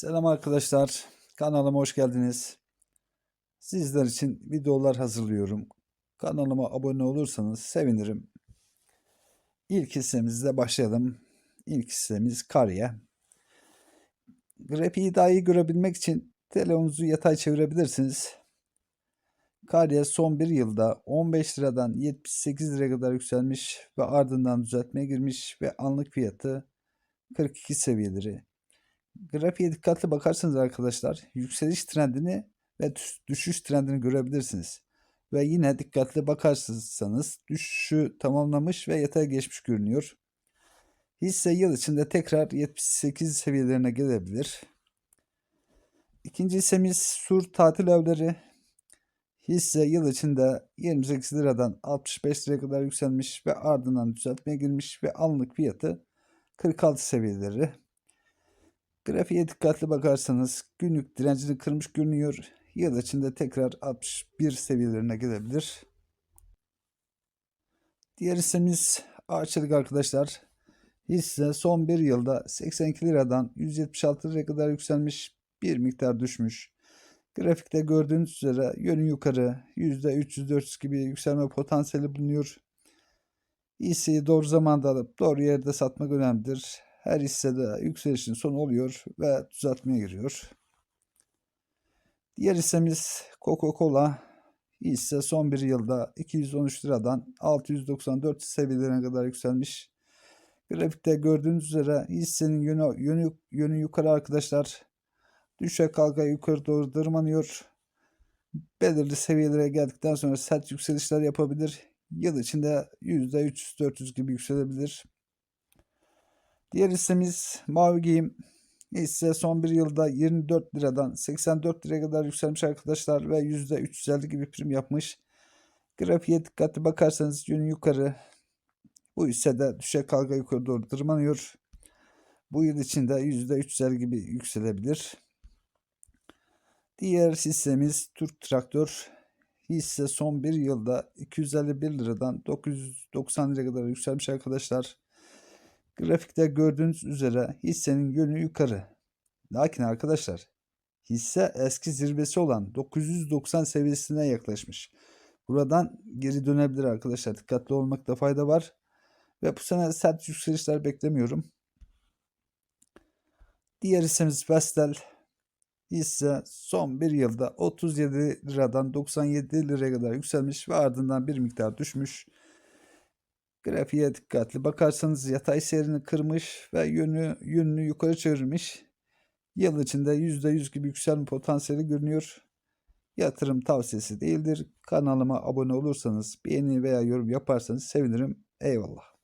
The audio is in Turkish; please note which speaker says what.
Speaker 1: Selam arkadaşlar. Kanalıma hoş geldiniz. Sizler için videolar hazırlıyorum. Kanalıma abone olursanız sevinirim. İlk hissemizle başlayalım. İlk hissemiz Karya. Grafiği daha iyi görebilmek için telefonunuzu yatay çevirebilirsiniz. Karya son bir yılda 15 liradan 78 liraya kadar yükselmiş ve ardından düzeltmeye girmiş ve anlık fiyatı 42 seviyeleri. Grafiğe dikkatli bakarsanız arkadaşlar yükseliş trendini ve düş- düşüş trendini görebilirsiniz. Ve yine dikkatli bakarsanız düşüşü tamamlamış ve yataya geçmiş görünüyor. Hisse yıl içinde tekrar 78 seviyelerine gelebilir. İkinci hissemiz Sur Tatil Evleri. Hisse yıl içinde 28 liradan 65 liraya kadar yükselmiş ve ardından düzeltmeye girmiş ve anlık fiyatı 46 seviyeleri. Grafiğe dikkatli bakarsanız günlük direncini kırmış görünüyor. Yıl içinde tekrar 61 seviyelerine gelebilir. Diğer hissemiz Arçelik arkadaşlar. Hisse son bir yılda 82 liradan 176 liraya kadar yükselmiş bir miktar düşmüş. Grafikte gördüğünüz üzere yönü yukarı %300-400 gibi yükselme potansiyeli bulunuyor. Hisseyi doğru zamanda alıp doğru yerde satmak önemlidir. Her hissede yükselişin sonu oluyor ve düzeltmeye giriyor. Diğer hissemiz Coca-Cola. Hisse son bir yılda 213 liradan 694 seviyelerine kadar yükselmiş. Grafikte gördüğünüz üzere hissenin yönü, yönü, yönü yukarı arkadaşlar. Düşe kalka yukarı doğru tırmanıyor. Belirli seviyelere geldikten sonra sert yükselişler yapabilir. Yıl içinde %300-400 gibi yükselebilir. Diğer hissemiz Mavi Giyim. Hisse son bir yılda 24 liradan 84 liraya kadar yükselmiş arkadaşlar ve %350 gibi prim yapmış. Grafiğe dikkatli bakarsanız yönü yukarı. Bu hisse de düşe kalka yukarı doğru tırmanıyor. Bu yıl içinde %350 gibi yükselebilir. Diğer hissemiz Türk Traktör. Hisse son bir yılda 251 liradan 990 liraya kadar yükselmiş arkadaşlar. Grafikte gördüğünüz üzere hissenin yönü yukarı. Lakin arkadaşlar hisse eski zirvesi olan 990 seviyesine yaklaşmış. Buradan geri dönebilir arkadaşlar. Dikkatli olmakta fayda var. Ve bu sene sert yükselişler beklemiyorum. Diğer hissemiz Vestel. Hisse son bir yılda 37 liradan 97 liraya kadar yükselmiş ve ardından bir miktar düşmüş. Grafiğe dikkatli bakarsanız yatay seyrini kırmış ve yönü yönünü yukarı çevirmiş. Yıl içinde %100 gibi yükselme potansiyeli görünüyor. Yatırım tavsiyesi değildir. Kanalıma abone olursanız, beğeni veya yorum yaparsanız sevinirim. Eyvallah.